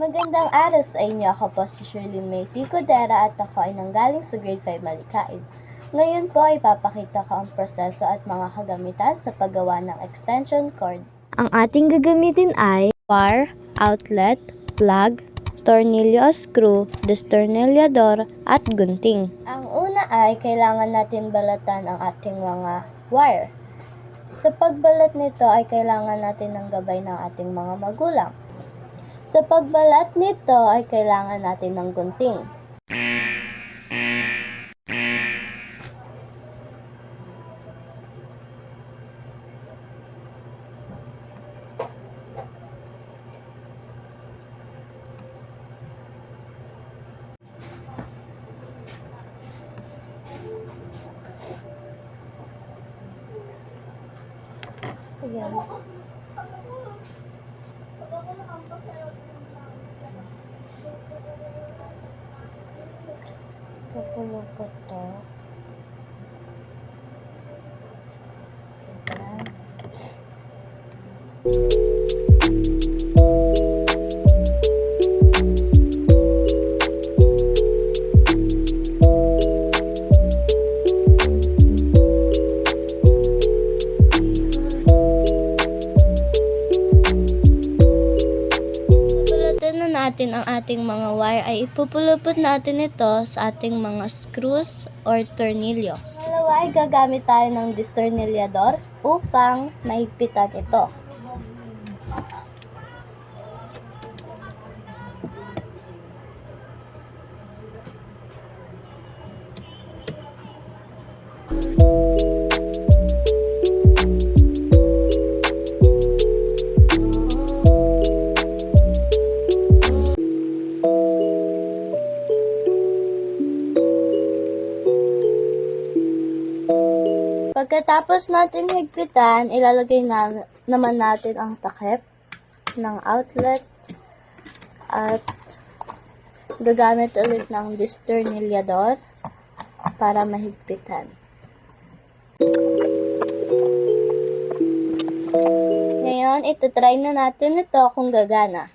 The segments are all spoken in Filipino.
Magandang araw sa inyo. Ako po si Shirley May Ticodera at ako ay nanggaling sa grade 5 Malikain. Ngayon po ay papakita ko ang proseso at mga kagamitan sa paggawa ng extension cord. Ang ating gagamitin ay wire, outlet, plug, tornilyo o screw, destornilyador at gunting. Ang una ay kailangan natin balatan ang ating mga wire. Sa pagbalat nito ay kailangan natin ng gabay ng ating mga magulang. Sa pagbalat nito ay kailangan natin ng gunting. Ayan. Pupulupot to. Ayan. Natin ang ating mga wire ay ipupulupot natin ito sa ating mga screws or tornilyo. Pangalawa ay gagamit tayo ng distornilyador upang mahigpitan ito. Pagkatapos natin higpitan, ilalagay na, naman natin ang takip ng outlet at gagamit ulit ng distornilyador para mahigpitan. Ngayon, ito-try na natin ito kung gagana.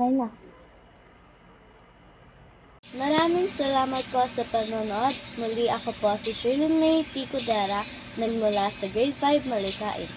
Okay na. Maraming salamat po sa panonood. Muli ako po si Shirley May Ticodera, nagmula sa grade 5 Malikain.